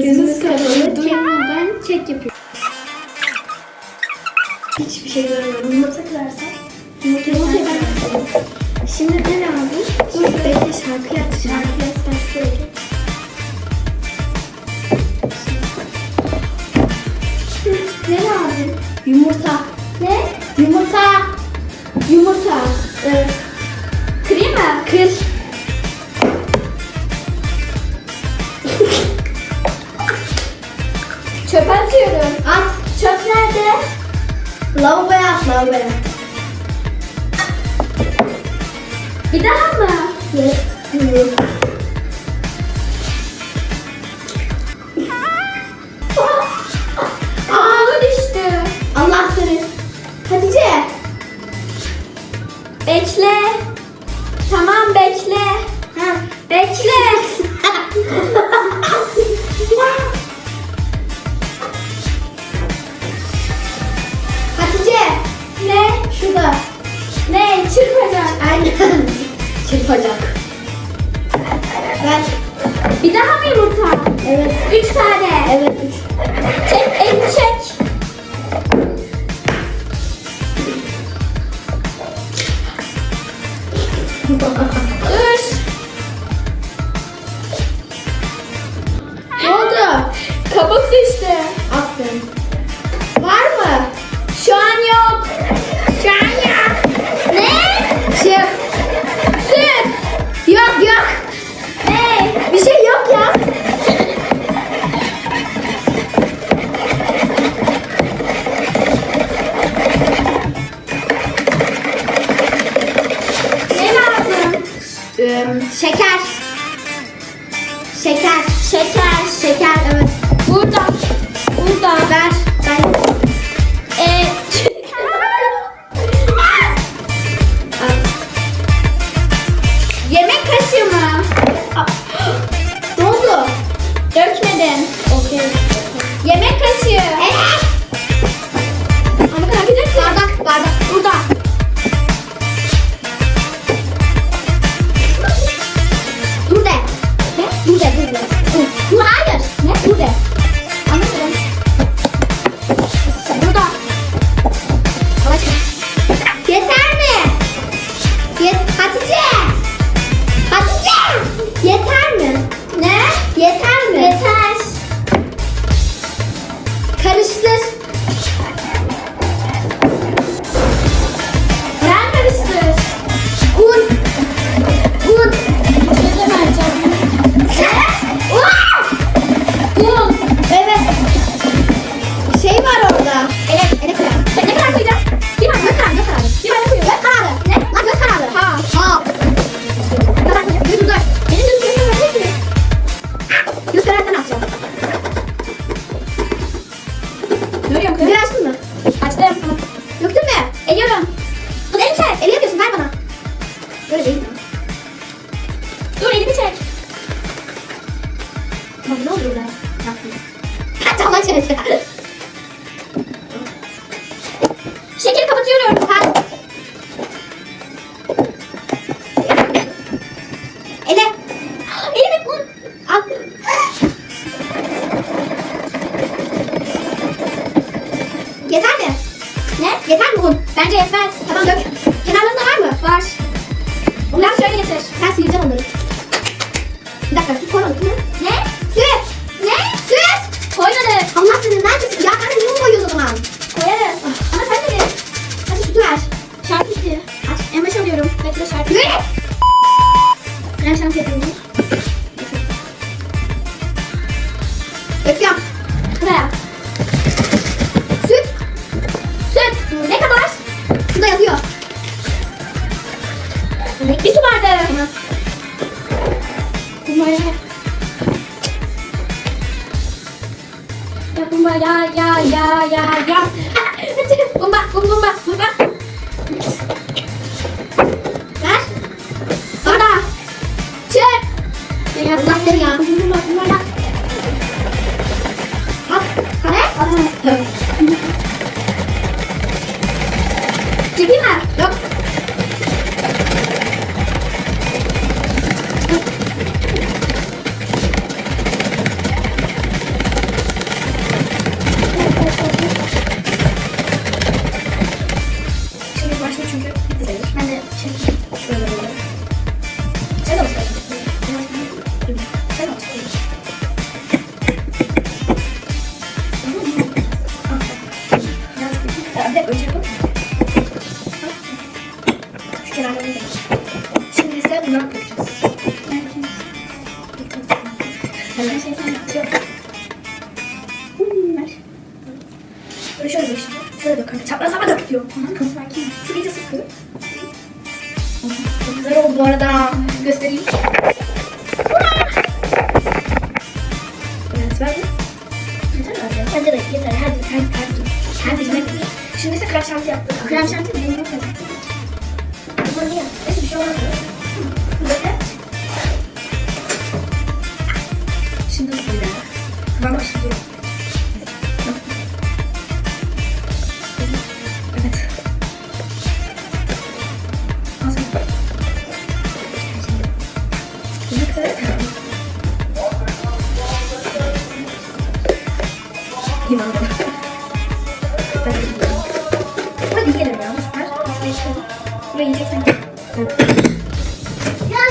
Gözümüz kapalı. Dur. Kenardan kek yapıyor. Hiçbir şey görmüyorum. Yumurta kırarsak. Yumurta kırarsak. Şimdi ne lazım? Dur bekle şarkı yap. Şarkı yap. Ne lazım? Yumurta. Ne? Yumurta. Yumurta. Evet. Kırayım mı? Kır. Çöp atıyorum. At. Çöp nerede? Lavaboya at lavaboya. Bir daha mı? Yok. Şurada. Ne? Çırpacak. Aynen. Çırpacak. Ver. Bir daha mı yumurta? Evet. Üç tane. Şeker. Şeker. Şeker. Şeker evet. Ne? Dur de, Görüyorum kız. Bir açtın mı? Açtım. Döktün mü? Eliyorum. Kız elini çek. Eli yapıyorsun ver bana. Böyle değil mi? Dur elini çek. Bak ne olur burada? Yapma. Tamam çek. Yetmez. Tamam dök. Kenarlarında var mı? Var. Biraz şöyle getir. Sen sileceksin onları. Bir dakika süt koymadık Ya bumba ya ya ya ya ya. bumba bum bumba bumba. Ver. Orada. Çık. Ya Allah seni ya. Bumba bumba. Bak. Ne? Şimdi ise bunu atlayacağız. Böyle şöyle işte. Şöyle bakın. Çaprazlama dökülüyor. Sakin. Sıkıca sıkı. Çok güzel oldu arada. Göstereyim. Biraz ver mi? Yeter abi. Yeter. Hadi. Hadi. Şimdi ise krem şanti yaptık. Krem şanti mi? Bunu yap. Şey olmaz. Böyle. Şimdi böyle. Ben başlıyorum. Evet. İnandım. Ben de. Hadi yiyelim ya. Süper. Burayı yiyeceksen. Ya